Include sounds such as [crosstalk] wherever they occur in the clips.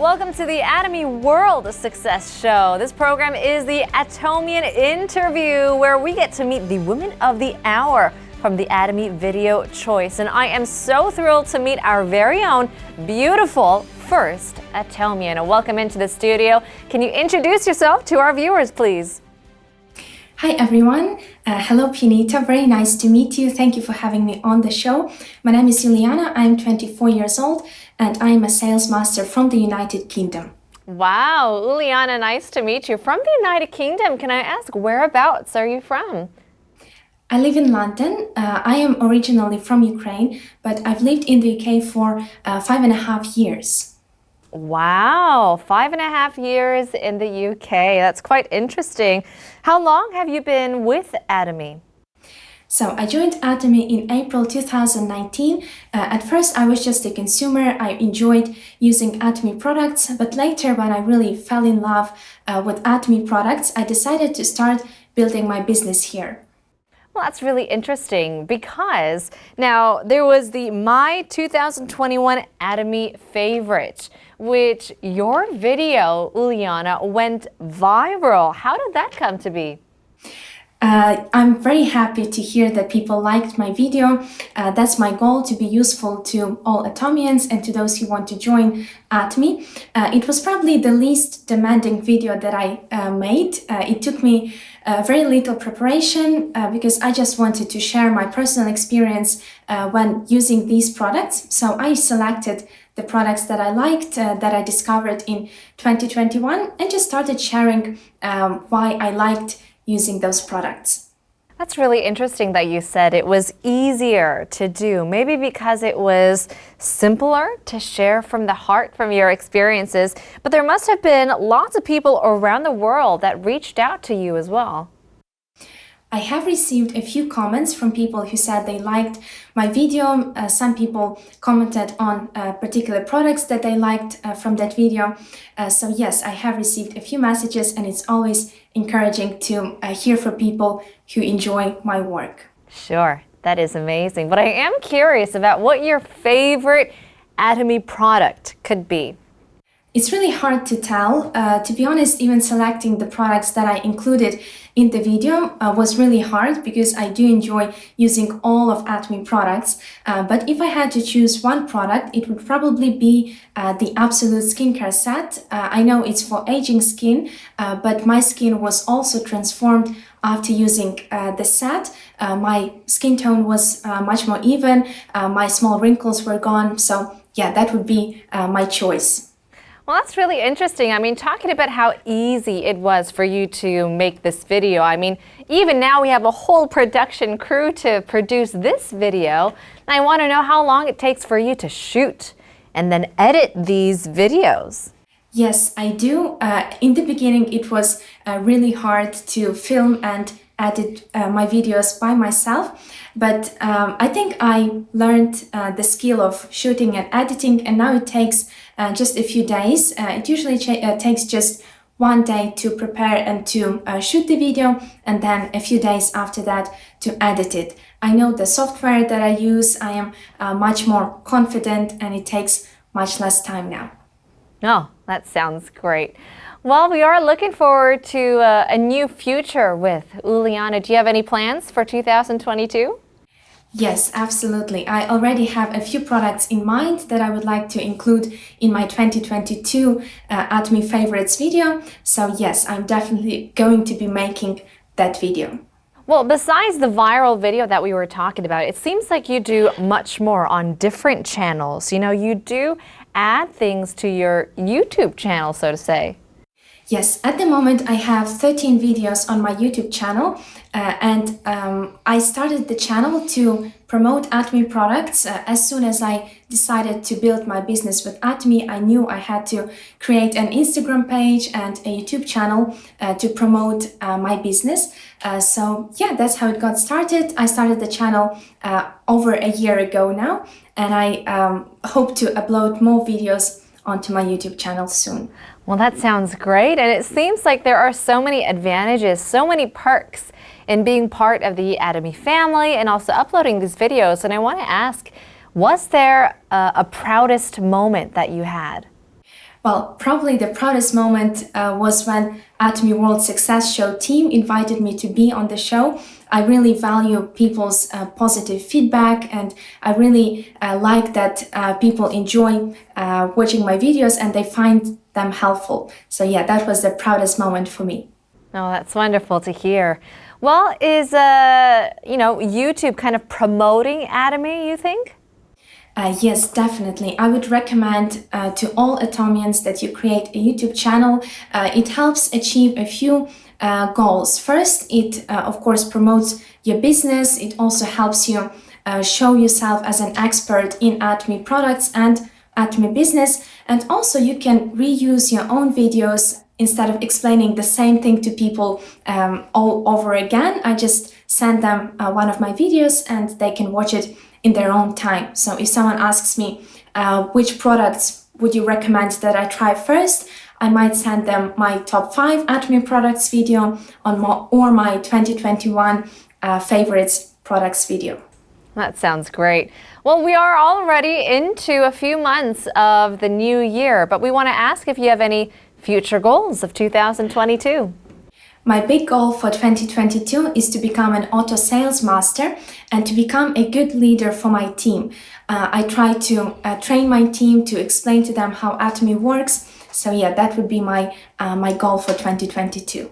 Welcome to the Atomy World Success Show. This program is the Atomian Interview, where we get to meet the women of the hour from the Atomy Video Choice. And I am so thrilled to meet our very own beautiful first Atomian. Welcome into the studio. Can you introduce yourself to our viewers, please? Hi everyone. Uh, hello Punita. Very nice to meet you. Thank you for having me on the show. My name is Juliana. I'm 24 years old and I am a sales master from the United Kingdom. Wow, Uliana, nice to meet you. From the United Kingdom, can I ask whereabouts are you from? I live in London. Uh, I am originally from Ukraine, but I've lived in the UK for uh, five and a half years. Wow, five and a half years in the UK. That's quite interesting. How long have you been with Atomy? So I joined Atomy in April 2019. Uh, at first, I was just a consumer. I enjoyed using Atomy products, but later, when I really fell in love uh, with Atomy products, I decided to start building my business here. Well, that's really interesting because now there was the My 2021 Atomy favorite, which your video, Uliana, went viral. How did that come to be? Uh, I'm very happy to hear that people liked my video. Uh, that's my goal to be useful to all Atomians and to those who want to join Atomy. Uh, it was probably the least demanding video that I uh, made. Uh, it took me uh, very little preparation because I just wanted to share my personal experience when using these products. So I selected the products that I liked, that I discovered in 2021, and just started sharing um, why I liked using those products. That's really interesting that you said it was easier to do, maybe because it was simpler to share from the heart from your experiences. But there must have been lots of people around the world that reached out to you as well. I have received a few comments from people who said they liked my video. Uh, some people commented on uh, particular products that they liked uh, from that video. Uh, so yes, I have received a few messages and it's always encouraging to uh, hear from people who enjoy my work. Sure, that is amazing. But I am curious about what your favorite Atomy product could be. It's really hard to tell. Uh, to be honest, even selecting the products that I included in the video uh, was really hard because I do enjoy using all of Atomy products. Uh, but if I had to choose one product, it would probably be uh, the Absolute Skincare Set. Uh, I know it's for aging skin, uh, but my skin was also transformed after using the set. my skin tone was much more even, my small wrinkles were gone. So yeah, that would be my choice. Well, that's really interesting. I mean, talking about how easy it was for you to make this video. I mean, even now we have a whole production crew to produce this video. And I want to know how long it takes for you to shoot and then edit these videos. Yes, I do. Uh, in the beginning, it was uh, really hard to film and edit uh, my videos by myself. But um, I think I learned uh, the skill of shooting and editing, and now it takes uh, just a few days. Uh, it usually uh, takes just one day to prepare and to uh, shoot the video, and then a few days after that to edit it. I know the software that I use, I am much more confident, and it takes much less time now. Oh, that sounds great. Well, we are looking forward to uh, a new future with Uliana. Do you have any plans for 2022? Yes, absolutely. I already have a few products in mind that I would like to include in my 2022 uh, Atomy Favorites video. So, yes, I'm definitely going to be making that video. Well, besides the viral video that we were talking about, it seems like you do much more on different channels. You know, you do add things to your YouTube channel, so to say. Yes, at the moment I have 13 videos on my YouTube channel uh, and um, I started the channel to promote Atomy products. Uh, as soon as I decided to build my business with Atomy, I knew I had to create an Instagram page and a YouTube channel uh, to promote uh, my business. Uh, so yeah, that's how it got started. I started the channel uh, over a year ago now and I um, hope to upload more videos onto my YouTube channel soon. Well, that sounds great. And it seems like there are so many advantages, so many perks in being part of the Atomy family and also uploading these videos. And I want to ask, was there a, a proudest moment that you had? Well, probably the proudest moment uh, was when Atomy World Success Show team invited me to be on the show. I really value people's uh, positive feedback and I really uh, like that uh, people enjoy uh, watching my videos and they find them helpful. So yeah, that was the proudest moment for me. Oh, that's wonderful to hear. Well, is uh, you know YouTube kind of promoting Atomy? You think? Uh, yes, definitely. I would recommend uh, to all Atomians that you create a YouTube channel. Uh, it helps achieve a few uh, goals. First, it uh, of course promotes your business. It also helps you uh, show yourself as an expert in Atomy products and Atomy business. And also, you can reuse your own videos instead of explaining the same thing to people um, all over again. I just send them one of my videos and they can watch it in their own time. So if someone asks me uh, which products would you recommend that I try first, I might send them my top five Atomy products video on my, or my 2021 uh, favorites products video. That sounds great. Well, we are already into a few months of the new year, but we want to ask if you have any future goals of 2022. My big goal for 2022 is to become an auto sales master and to become a good leader for my team. Uh, I try to uh, train my team to explain to them how Atomy works. So yeah, that would be my uh, my goal for 2022.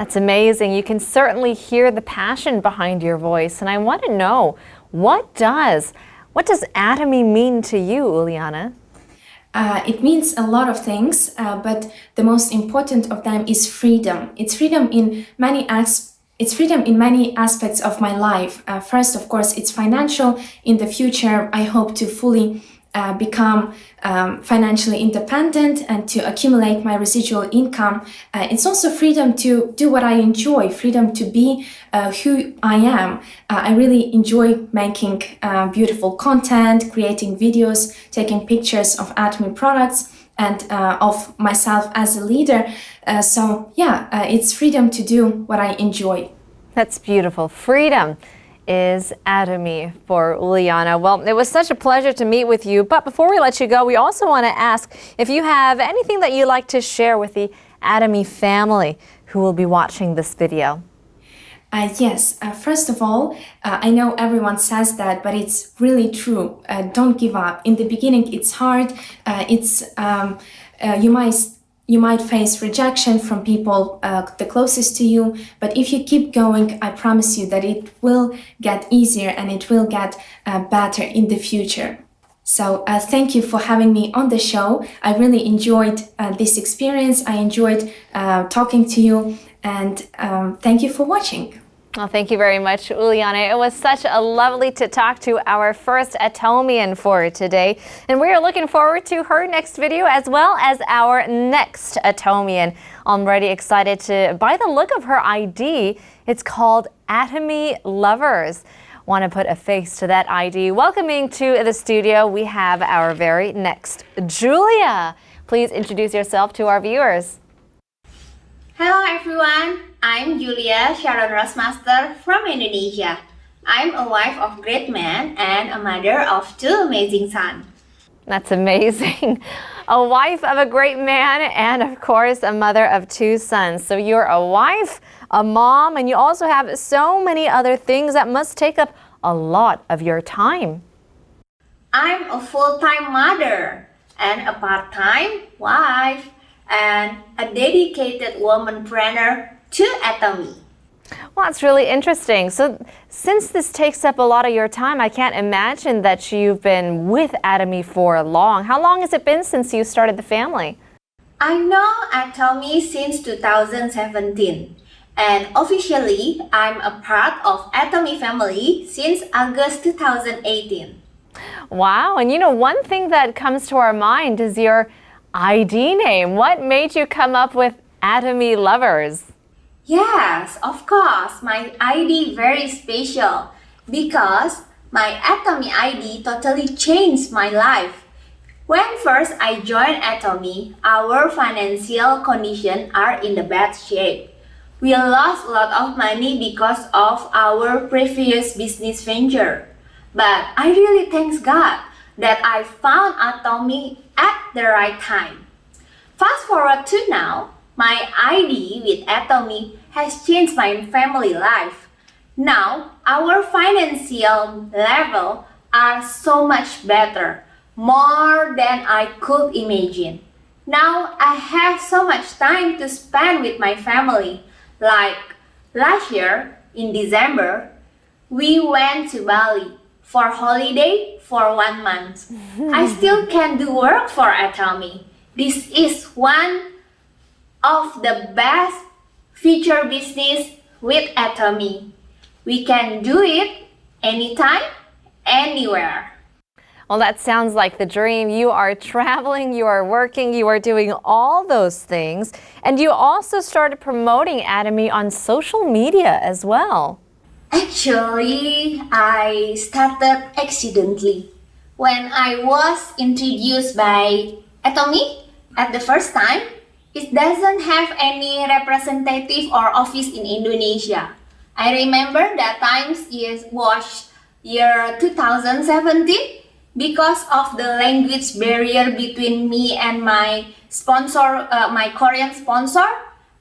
That's amazing. You can certainly hear the passion behind your voice, and I want to know what does what does Atomy mean to you, Uliana? Uh, it means a lot of things, uh, but the most important of them is freedom. It's freedom in many aspects. It's freedom in many aspects of my life. Uh, first, of course, it's financial. In the future, I hope to fully uh, become um, financially independent and to accumulate my residual income. Uh, it's also freedom to do what I enjoy, freedom to be uh, who I am. Uh, I really enjoy making uh, beautiful content, creating videos, taking pictures of Atomy products and uh, of myself as a leader. so, yeah, it's freedom to do what I enjoy. That's beautiful. Freedom is Atomy for Uliana. Well, it was such a pleasure to meet with you. But before we let you go, we also want to ask if you have anything that you'd like to share with the Atomy family who will be watching this video. Uh, yes, uh, first of all, uh, I know everyone says that, but it's really true. Uh, don't give up. In the beginning, it's hard. Uh, it's um, uh, you might you might face rejection from people uh, the closest to you, but if you keep going, I promise you that it will get easier and it will get uh, better in the future. So, uh, thank you for having me on the show. I really enjoyed uh, this experience. I enjoyed uh, talking to you, and um, thank you for watching. Well, thank you very much, Uliana. It was such a lovely to talk to our first Atomian for today. And we are looking forward to her next video as well as our next Atomian. I'm already excited to, by the look of her ID, it's called Atomy Lovers. Want to put a face to that ID. Welcoming to the studio, we have our very next Julia. Please introduce yourself to our viewers. Hello everyone, I'm Julia Sharon Rosmaster from Indonesia. I'm a wife of great man and a mother of two amazing sons. That's amazing. [laughs] A wife of a great man and of course a mother of two sons. So you're a wife, a mom, and you also have so many other things that must take up a lot of your time. I'm a full-time mother and a part-time wife and a dedicated woman trainer to Atomy. Well, that's really interesting. So, since this takes up a lot of your time, I can't imagine that you've been with Atomy for long. How long has it been since you started the family? I know Atomy since 2017, and officially, I'm a part of Atomy family since August 2018. Wow, and you know, one thing that comes to our mind is your ID name. What made you come up with Atomy Lovers? Yes, of course. My ID very special because my Atomy ID totally changed my life. When first I joined Atomy, our financial condition are in the bad shape. We lost a lot of money because of our previous business venture. But I really thanks God that I found Atomy at the right time. Fast forward to now, my ID with Atomy has changed my family life. Now, our financial level are so much better, more than I could imagine. Now I have so much time to spend with my family. Like last year in December, we went to Bali for holiday for one month. [laughs] I still can do work for Atomy. This is one of the best future business with Atomy. We can do it anytime, anywhere. Well, that sounds like the dream. You are traveling, you are working, you are doing all those things. And you also started promoting Atomy on social media as well. Actually, I started accidentally. When I was introduced by Atomy at the first time, it doesn't have any representative or office in Indonesia. I remember that times it was year 2017 because of the language barrier between me and my sponsor, uh, my Korean sponsor,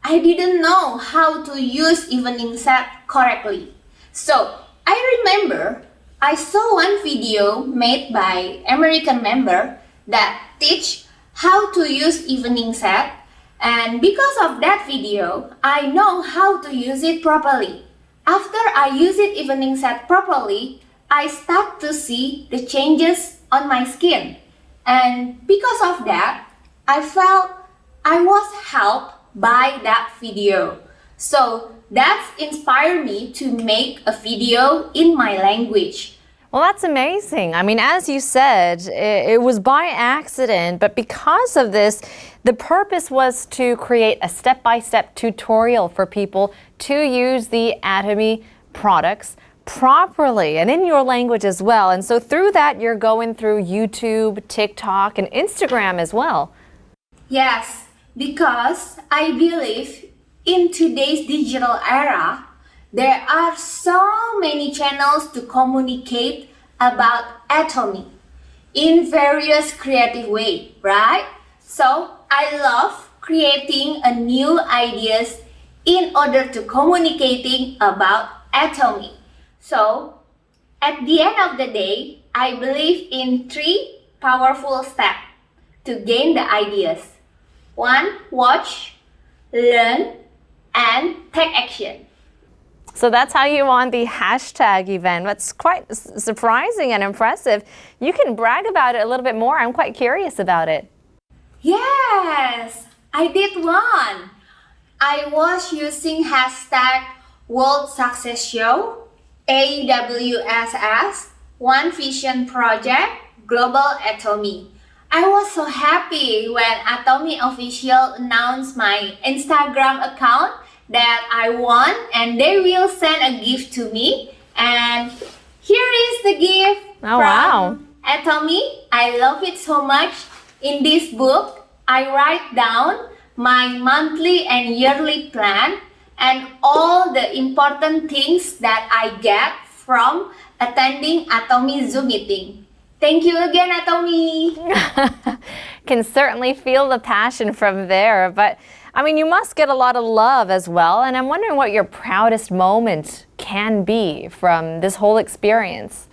I didn't know how to use evening set correctly. So I remember I saw one video made by American member that teach how to use evening set and because of that video, I know how to use it properly. After I use it evening set properly, I start to see the changes on my skin. And because of that, I felt I was helped by that video. So that's inspired me to make a video in my language. Well, that's amazing. I mean, as you said, it, it, was by accident, but because of this, the purpose was to create a step by step tutorial for people to use the Atomy products properly and in your language as well. And so through that, you're going through YouTube, TikTok, and Instagram as well. Yes, because I believe in today's digital era, there are so many channels to communicate about Atomy in various creative way, right? So I love creating a new ideas in order to communicating about Atomy. So, at the end of the day, I believe in three powerful steps to gain the ideas. One, watch, learn, and take action. So that's how you won the hashtag event. That's quite surprising and impressive. You can brag about it a little bit more. I'm quite curious about it. Yes, I did one. I was using hashtag World Success Show AWSS, One Vision Project, Global Atomy. I was so happy when Atomy Official announced my Instagram account that I won and they will send a gift to me. And here is the gift oh, from wow. Atomy. I love it so much. In this book, I write down my monthly and yearly plan and all the important things that I get from attending Atomy Zoom meeting. Thank you again, Atomy. [laughs] Can certainly feel the passion from there, but I mean, you must get a lot of love as well, and I'm wondering what your proudest moment can be from this whole experience.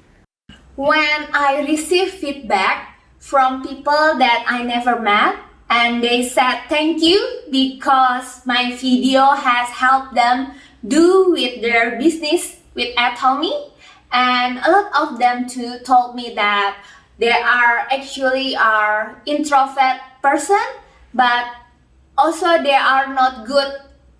When I receive feedback from people that I never met, and they said thank you because my video has helped them do with their business with Atomy and a lot of them too told me that they are actually are introvert person but also they are not good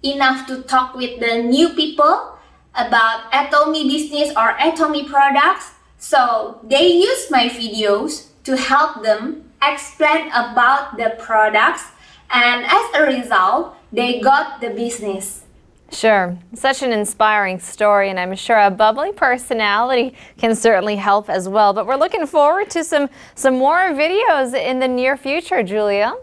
enough to talk with the new people about Atomy business or Atomy products so they use my videos to help them explain about the products and as a result they got the business Sure. Such an inspiring story, and I'm sure a bubbly personality can certainly help as well. But we're looking forward to some, some more videos in the near future, Julia.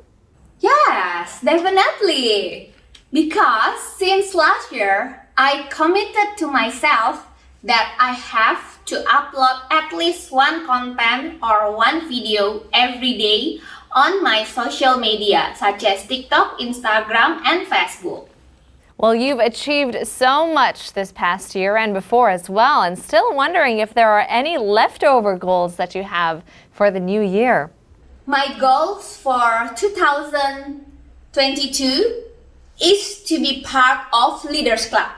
Yes, definitely. Because since last year, I committed to myself that I have to upload at least one content or one video every day on my social media such as TikTok, Instagram, and Facebook. Well, you've achieved so much this past year and before as well, and still wondering if there are any leftover goals that you have for the new year. My goals for 2022 is to be part of Leaders Club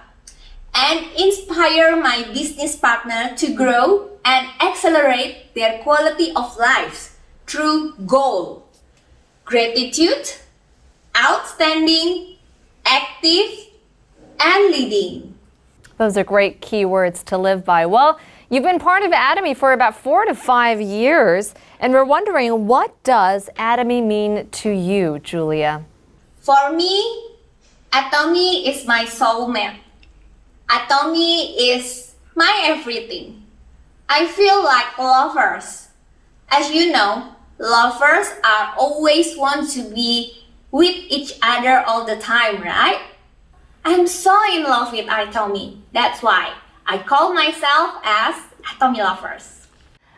and inspire my business partner to grow and accelerate their quality of lives through goal, gratitude, outstanding, active, and leading. Those are great keywords to live by. Well, you've been part of Atomy for about four to five years, and we're wondering what does Atomy mean to you, Julia? For me, Atomy is my soulmate. Atomy is my everything. I feel like lovers. As you know, lovers are always want to be with each other all the time, right? I'm so in love with Atomy. That's why I call myself as Atomy Lovers.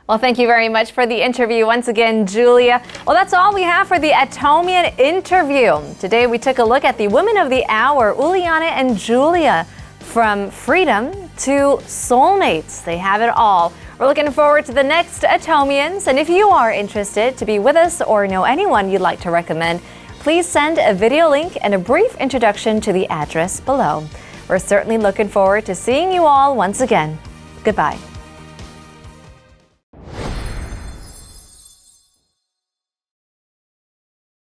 Well, thank you very much for the interview once again, Julia. Well, that's all we have for the Atomian interview. Today we took a look at the women of the hour, Uliana and Julia. From freedom to soulmates, they have it all. We're looking forward to the next Atomians, and if you are interested to be with us or know anyone you'd like to recommend, please send a video link and a brief introduction to the address below. We're certainly looking forward to seeing you all once again. Goodbye.